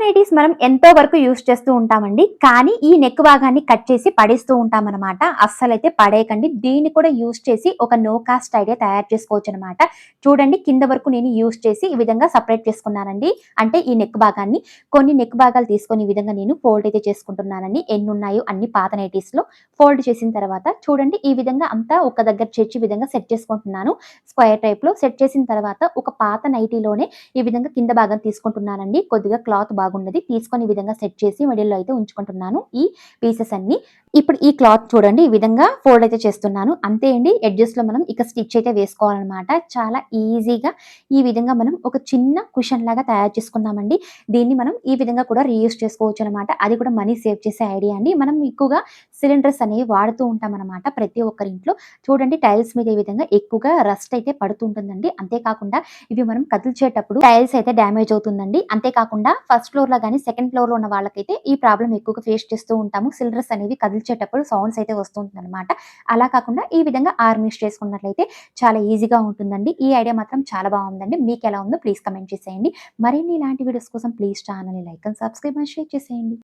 Nighties మనం ఎంతో వరకు యూస్ చేస్తూ ఉంటామండి. కానీ ఈ నెక్ భాగాన్ని కట్ చేసి పడేస్తూ ఉంటాం అనమాట అస్సలైతే పడేయకండి. దీన్ని కూడా యూస్ చేసి ఒక నో కాస్ట్ ఐడియా తయారు చేసుకోవచ్చు అనమాట చూడండి కింద వరకు నేను యూస్ చేసి ఈ విధంగా సపరేట్ చేసుకున్నానండి. అంటే ఈ నెక్ భాగాన్ని కొన్ని నెక్ భాగాలు తీసుకొని ఈ విధంగా నేను ఫోల్డ్ అయితే చేసుకుంటున్నానండి. ఎన్ని ఉన్నాయో అన్ని పాత నైటీస్లో ఫోల్డ్ చేసిన తర్వాత చూడండి ఈ విధంగా అంతా ఒక దగ్గర చేర్చి ఈ విధంగా సెట్ చేసుకుంటున్నాను. స్క్వేర్ టైప్లో సెట్ చేసిన తర్వాత ఒక పాత నైటీలోనే ఈ విధంగా కింద భాగం తీసుకుంటున్నానండి. కొద్దిగా క్లాత్ బాగా బాగున్నది తీసుకొని విధంగా సెట్ చేసి మిడిల్లో అయితే ఉంచుకుంటున్నాను. ఈ పీసెస్ అన్ని ఇప్పుడు ఈ క్లాత్ చూడండి ఈ విధంగా ఫోల్డ్ అయితే చేస్తున్నాను. అంతే అండి edges లో మనం ఇక స్టిచ్ అయితే వేసుకోవాలన్నమాట. చాలా ఈజీగా ఈ విధంగా మనం ఒక చిన్న కుషన్ లాగా తయారు చేసుకున్నామండి. దీన్ని మనం ఈ విధంగా కూడా రీయూస్ చేసుకోవచ్చు అనమాట అది కూడా మనీ సేవ్ చేసే ఐడియా అండి. మనం ఎక్కువగా సిలిండర్స్ అనేవి వాడుతూ ఉంటాం అనమాట ప్రతి ఒక్కరి ఇంట్లో. చూడండి టైల్స్ మీద ఈ విధంగా ఎక్కువగా రస్ట్ అయితే పడుతుంటుందండి. అంతేకాకుండా ఇవి మనం కదిల్చేటప్పుడు టైల్స్ అయితే డ్యామేజ్ అవుతుందండి. అంతేకాకుండా ఫస్ట్ ఫ్లోర్లో కానీ సెకండ్ ఫ్లోర్లో ఉన్న వాళ్ళకైతే ఈ ప్రాబ్లం ఎక్కువగా ఫేస్ చేస్తూ ఉంటాము. సిలిండర్స్ అనేవి కదిలి కదిల్చేటప్పుడు సౌండ్స్ అయితే వస్తుంటుంది అనమాట అలా కాకుండా ఈ విధంగా ఆర్మిష్ చేసుకున్నట్లయితే చాలా ఈజీగా ఉంటుందండి. ఈ ఐడియా మాత్రం చాలా బాగుందండి. మీకు ఎలా ఉందో ప్లీజ్ కమెంట్ చేసేయండి. మరిన్ని ఇలాంటి వీడియోస్ కోసం ప్లీజ్ ఛానల్ని like and subscribe and share చేసేయండి.